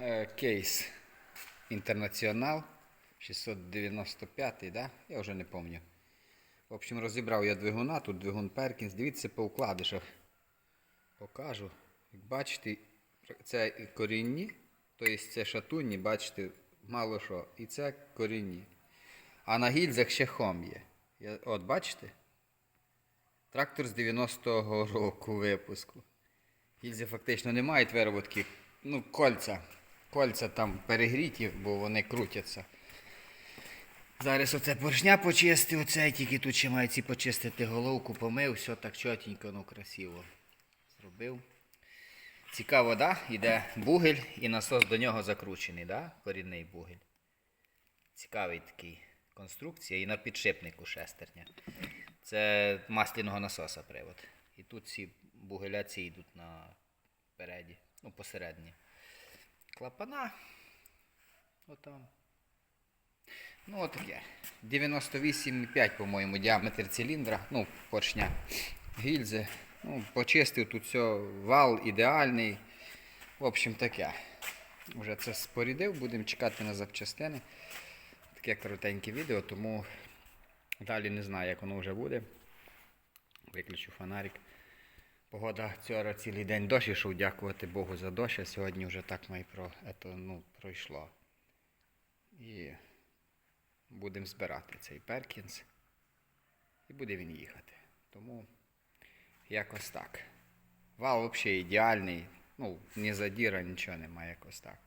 е, кейс Інтернаціонал 695, да? я вже не пам'ятаю. В общем, розібрав я двигуна, тут двигун Перкінс. Дивіться по вкладишах. Покажу. Як бачите, це корінні, тобто це шатунні, бачите, мало що. І це корінні. А на гільзах ще хом є. От бачите? Трактор з 90-го року випуску. Гільзи фактично не мають вироботки. Ну, кольця. Кольця там перегріті, бо вони крутяться. Зараз оце поршня почистив, оце тільки тут ще має ці почистити головку, помив, все так чотенько, ну красиво. Зробив. Цікаво, да? Іде бугель і насос до нього закручений, да? корінний бугель. Цікавий такий конструкція і на підшипнику шестерня. Це масляного насоса привод. І тут ці бугеля ці йдуть на переді, ну посередні. Клапана. Отам. Ну, отаке. 98,5, по-моєму, діаметр циліндра, ну, поршня. Гільзи. Ну, почистив тут все, вал ідеальний. В общем, таке. Вже це спорідив, будемо чекати на запчастини. Таке коротеньке відео, тому далі не знаю, як воно вже буде. Виключу фонарик. Погода вчора цілий день дощ ішов, дякувати Богу за дощ, а сьогодні вже так ми про, ето, ну, пройшло. І будемо збирати цей Перкінс. І буде він їхати. Тому якось так. Вал взагалі ідеальний. Ну, не задіра, нічого немає якось так.